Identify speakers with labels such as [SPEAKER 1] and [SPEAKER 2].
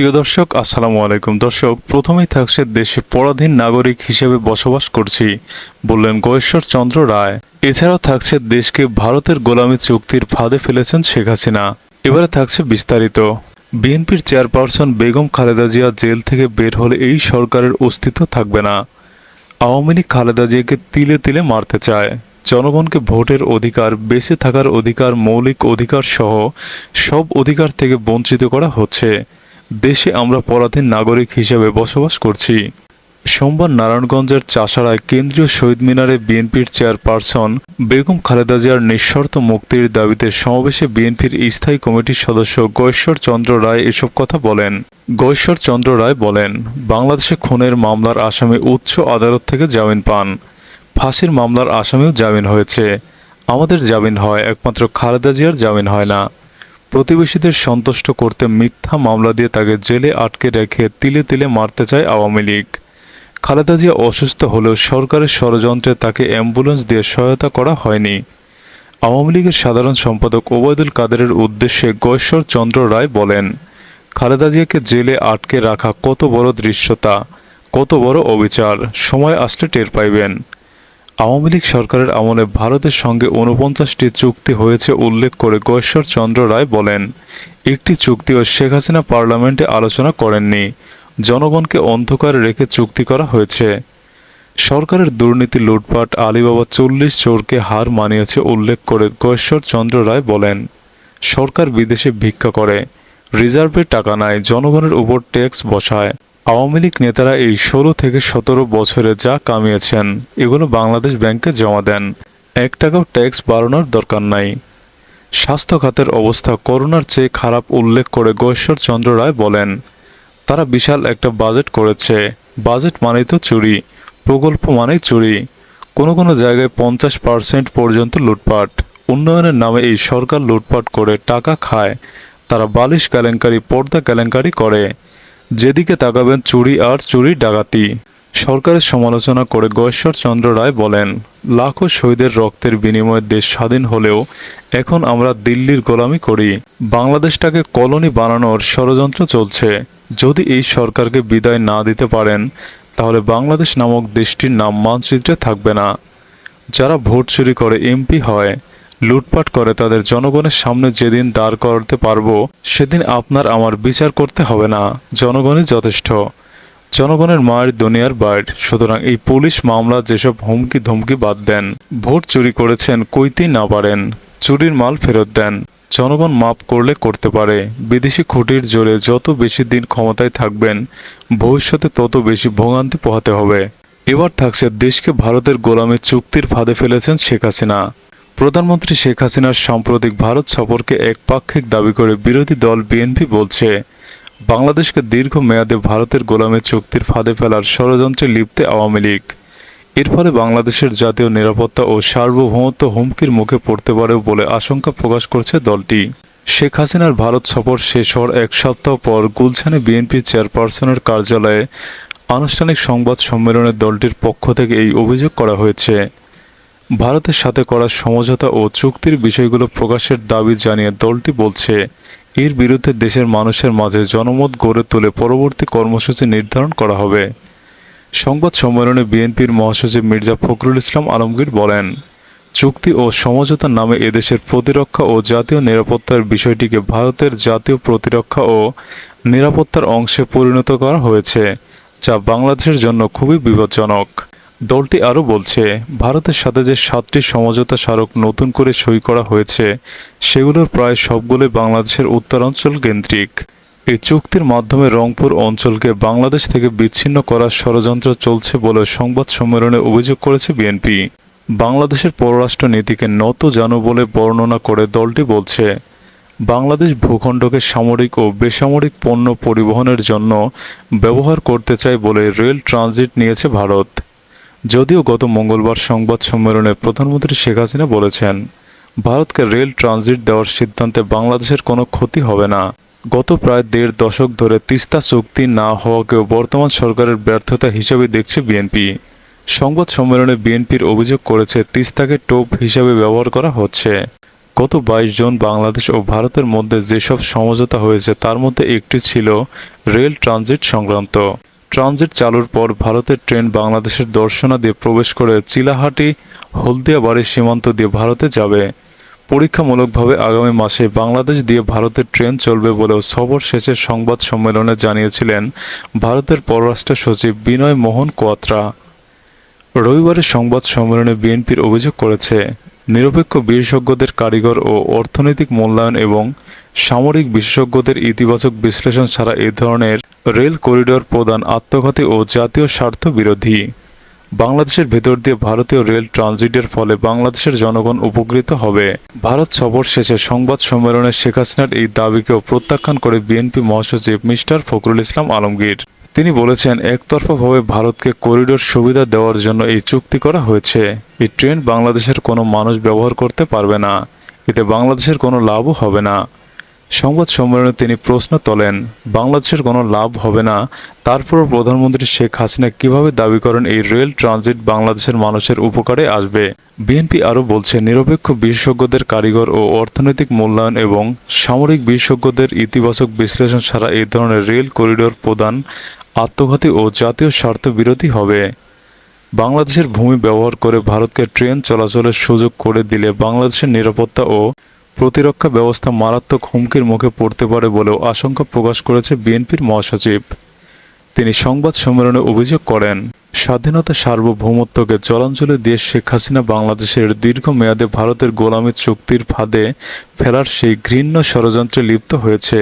[SPEAKER 1] প্রিয় দর্শক, আসসালামু আলাইকুম। দর্শক, প্রথমেই থাকছে দেশে পরাধীন নাগরিক হিসেবে বসবাস করছি, বললেন গয়েশ্বর চন্দ্র রায়। এছাড়াও থাকছে দেশকে ভারতের গোলামী চুক্তির ফাঁদে ফেলেছেন শেখ হাসিনা। এবারে থাকছে বিস্তারিত। বিএনপির চেয়ারপারসন বেগম খালেদা জিয়া জেল থেকে বের হলে এই সরকারের অস্তিত্ব থাকবে না। আওয়ামী লীগ খালেদা জিয়াকে তিলে তিলে মারতে চায়। জনগণকে ভোটের অধিকার, বেঁচে থাকার অধিকার, মৌলিক অধিকার সহ সব অধিকার থেকে বঞ্চিত করা হচ্ছে। দেশে আমরা পরাধীন নাগরিক হিসেবে বসবাস করছি। সোমবার নারায়ণগঞ্জের চাষাড়ায় কেন্দ্রীয় শহীদ মিনারে বিএনপির চেয়ারপারসন বেগম খালেদা জিয়ার নিঃশর্ত মুক্তির দাবিতে সমাবেশে বিএনপির স্থায়ী কমিটির সদস্য গৈশ্বর চন্দ্র রায় এসব কথা বলেন। গৈশ্বর চন্দ্র রায় বলেন, বাংলাদেশে খুনের মামলার আসামি উচ্চ আদালত থেকে জামিন পান। ফাঁসির মামলার আসামিও জামিন হয়েছে। আমাদের জামিন হয়, একমাত্র খালেদা জিয়ার জামিন হয় না। প্রতিবেশীদের সন্তুষ্ট করতে মিথ্যা মামলা দিয়ে তাকে জেলে আটকে রেখে তিলে তিলে মারতে চায় আওয়ামী লীগ। খালেদা জিয়া অসুস্থ হলেও সরকারের ষড়যন্ত্রে তাকে অ্যাম্বুলেন্স দিয়ে সহায়তা করা হয়নি। আওয়ামী লীগের সাধারণ সম্পাদক ওবায়দুল কাদেরের উদ্দেশ্যে গৈশ্বর চন্দ্র রায় বলেন, খালেদা জিয়াকে জেলে আটকে রাখা কত বড় দৃশ্যতা, কত বড় অবিচার। সময় আসলে টের পাইবেন। আওয়ামী লীগ সরকারের আমলে ভারতের সঙ্গে উনপঞ্চাশটি চুক্তি হয়েছে উল্লেখ করে গৈশ্বর চন্দ্র রায় বলেন, একটি চুক্তিও শেখ হাসিনা পার্লামেন্টে আলোচনা করেননি। জনগণকে অন্ধকারে রেখে চুক্তি করা হয়েছে। সরকারের দুর্নীতি, লুটপাট, আলিবাবা চল্লিশ চোরকে হার মানিয়েছে উল্লেখ করে গৈশ্বর চন্দ্র রায় বলেন, সরকার বিদেশে ভিক্ষা করে, রিজার্ভে টাকা নেয় জনগণের উপর ট্যাক্স বসায়। আওয়ামী লীগ নেতারা এই ষোলো থেকে সতেরো বছরে যা কামিয়েছেন, এগুলো বাংলাদেশ ব্যাংকে জমা দেন। এক টাকাও ট্যাক্স বাড়ানোর দরকার নাই। স্বাস্থ্য খাতের অবস্থা করোনার চেয়ে খারাপ উল্লেখ করে গৈশ্বর চন্দ্র রায় বলেন, তারা বিশাল একটা বাজেট করেছে। বাজেট মানেই তো চুরি, প্রকল্প মানেই চুরি। কোনো কোনো জায়গায় পঞ্চাশ পার্সেন্ট পর্যন্ত লুটপাট। উন্নয়নের নামে এই সরকার লুটপাট করে টাকা খায়। তারা বালিশ কেলেঙ্কারি, পর্দা কেলেঙ্কারি করে। যেদিকে তাকাবেন চুরি আর চুরি ডাকাতি। সরকারের সমালোচনা করে গৈশ্বর চন্দ্র রায় বলেন, লাখো শহীদের রক্তের বিনিময়ে দেশ স্বাধীন হলেও এখন আমরা দিল্লির গোলামি করি। বাংলাদেশটাকে কলোনি বানানোর ষড়যন্ত্র চলছে। যদি এই সরকারকে বিদায় না দিতে পারেন, তাহলে বাংলাদেশ নামক দেশটির নাম মানচিত্রে থাকবে না। যারা ভোট চুরি করে এমপি হয় লুটপাট করে তাদের জনগণের সামনে যেদিন দাঁড় করাতে পারব, সেদিন আপনার আমার বিচার করতে হবে না। জনগণই যথেষ্ট। জনগণের মায়ের দুনিয়ার বাইট সুতরাং এই পুলিশ মামলা যেসব হুমকি ধমকি বাদ দেন, ভোট চুরি করেছেন, কইতেই না পারেন। চুরির মাল ফেরত দেন। জনগণ মাপ করলে করতে পারে। বিদেশি খুঁটির জোরে যত বেশি দিন ক্ষমতায় থাকবেন, ভবিষ্যতে তত বেশি ভোগান্তি পোহাতে হবে। এবার থাকছে দেশকে ভারতের গোলামী চুক্তির ফাঁদে ফেলেছেন শেখ হাসিনা। প্রধানমন্ত্রী শেখ হাসিনার সাম্প্রতিক ভারত সফরকে একপাক্ষিক দাবি করে বিরোধী দল বিএনপি বলছে, বাংলাদেশকে দীর্ঘ মেয়াদে ভারতের গোলামে চুক্তির ফাঁদে ফেলার ষড়যন্ত্রে লিপ্তে আওয়ামী লীগ। এর ফলে বাংলাদেশের জাতীয় নিরাপত্তা ও সার্বভৌমত্ব হুমকির মুখে পড়তে পারে বলে আশঙ্কা প্রকাশ করছে দলটি। শেখ হাসিনার ভারত সফর শেষ হওয়ার এক সপ্তাহ পর গুলশানে বিএনপি চেয়ারপারসনের কার্যালয়ে আনুষ্ঠানিক সংবাদ সম্মেলনে দলটির পক্ষ থেকে এই অভিযোগ করা হয়েছে। ভারতের সাথে করা সমঝোতা ও চুক্তির বিষয়গুলো প্রকাশের দাবি জানিয়ে দলটি বলছে, এর বিরুদ্ধে দেশের মানুষের মাঝে জনমত গড়ে তুলে পরবর্তী কর্মসূচি নির্ধারণ করা হবে। সংবাদ সম্মেলনে বিএনপির মহাসচিব মির্জা ফখরুল ইসলাম আলমগীর বলেন, চুক্তি ও সমঝোতার নামে এদেশের প্রতিরক্ষা ও জাতীয় নিরাপত্তার বিষয়টিকে ভারতের জাতীয় প্রতিরক্ষা ও নিরাপত্তার অংশে পরিণত করা হয়েছে, যা বাংলাদেশের জন্য খুবই বিপজ্জনক। দলটি আরও বলছে, ভারতের সাথে যে সাতটি সমঝোতা স্মারক নতুন করে সই করা হয়েছে, সেগুলোর প্রায় সবগুলোই বাংলাদেশের উত্তরাঞ্চল কেন্দ্রিক। এই চুক্তির মাধ্যমে রংপুর অঞ্চলকে বাংলাদেশ থেকে বিচ্ছিন্ন করার ষড়যন্ত্র চলছে বলে সংবাদ সম্মেলনে অভিযোগ করেছে বিএনপি। বাংলাদেশের পররাষ্ট্র নীতিকে নত জানো বলে বর্ণনা করে দলটি বলছে, বাংলাদেশ ভূখণ্ডকে সামরিক ও বেসামরিক পণ্য পরিবহনের জন্য ব্যবহার করতে চায় বলে রেল ট্রানজিট নিয়েছে ভারত। যদিও গত মঙ্গলবার সংবাদ সম্মেলনে প্রধানমন্ত্রী শেখ হাসিনা বলেছেন, ভারতকে রেল ট্রানজিট দেওয়ার সিদ্ধান্তে বাংলাদেশের কোনো ক্ষতি হবে না। গত প্রায় দেড় দশক ধরে তিস্তা চুক্তি না হওয়াকেও বর্তমান সরকারের ব্যর্থতা হিসেবে দেখছে বিএনপি। সংবাদ সম্মেলনে বিএনপির অভিযোগ করেছে, তিস্তাকে টোপ হিসাবে ব্যবহার করা হচ্ছে। গত বাইশ জন বাংলাদেশ ও ভারতের মধ্যে যেসব সমঝোতা হয়েছে, তার মধ্যে একটি ছিল রেল ট্রানজিট সংক্রান্ত। ট্রানজিট চালুর পর ভারতের ট্রেন বাংলাদেশের দর্শনা দিয়ে প্রবেশ করে চিলাহাটি হলদিয়াবাড়ি সীমান্ত দিয়ে ভারতে যাবে। পরীক্ষামূলকভাবে আগামী মাসে বাংলাদেশ দিয়ে ভারতের ট্রেন চলবে বলেও সবর শেষের সংবাদ সম্মেলনে জানিয়েছিলেন ভারতের পররাষ্ট্র সচিব বিনয় মোহন কোয়াত্রা। রবিবারের সংবাদ সম্মেলনে বিএনপির অভিযোগ করেছে, নিরপেক্ষ বিশেষজ্ঞদের কারিগর ও অর্থনৈতিক মূল্যায়ন এবং সামরিক বিশেষজ্ঞদের ইতিবাচক বিশ্লেষণ ছাড়া এ ধরনের রেল করিডোর প্রদান আত্মঘাতী ও জাতীয় স্বার্থ বিরোধী। বাংলাদেশের ভেতর দিয়ে ভারতীয় রেল ট্রানজিটের ফলে বাংলাদেশের জনগণ উপকৃত হবে। ভারত সফর শেষে সংবাদ সম্মেলনে শেখ হাসিনার এই দাবিকেও প্রত্যাখ্যান করে বিএনপি মহাসচিব মিস্টার ফখরুল ইসলাম আলমগীর। তিনি বলেছেন, একতরফাভাবে ভারতকে করিডোর সুবিধা দেওয়ার জন্য এই চুক্তি করা হয়েছে। এই ট্রেন বাংলাদেশের কোনো মানুষ ব্যবহার করতে পারবে না। এতে বাংলাদেশের কোনো লাভও হবে না। সংবাদ সম্মেলনে তিনি প্রশ্ন তোলেন, বাংলাদেশের কোনো লাভ হবে না? তারপর প্রধানমন্ত্রী শেখ হাসিনা কীভাবে দাবি করেন এই রেল ট্রানজিট বাংলাদেশের মানুষের উপকারে আসবে? বিএনপি আরও বলছে, নিরপেক্ষ বিশেষজ্ঞদের কারিগর ও অর্থনৈতিক মূল্যায়ন এবং সামরিক বিশেষজ্ঞদের ইতিবাচক বিশ্লেষণ ছাড়া এই ধরনের রেল করিডোর প্রদান আত্মঘাতী ও জাতীয় স্বার্থ বিরোধী হবে। বাংলাদেশের ভূমি ব্যবহার করে ভারতকে ট্রেন চলাচলের সুযোগ করে দিলে বাংলাদেশের নিরাপত্তা ও প্রতিরক্ষা ব্যবস্থা মারাত্মক হুমকির মুখে পড়তে পারে বলেও আশঙ্কা প্রকাশ করেছে বিএনপির মহাসচিব। তিনি সংবাদ সম্মেলনে অভিযোগ করেন, স্বাধীনতা সার্বভৌমত্বকে জলাঞ্জলি দিয়ে শেখ হাসিনা বাংলাদেশের দীর্ঘমেয়াদে ভারতের গোলামী চুক্তির ফাঁদে ফেলার সেই ঘৃণ্য ষড়যন্ত্রে লিপ্ত হয়েছে।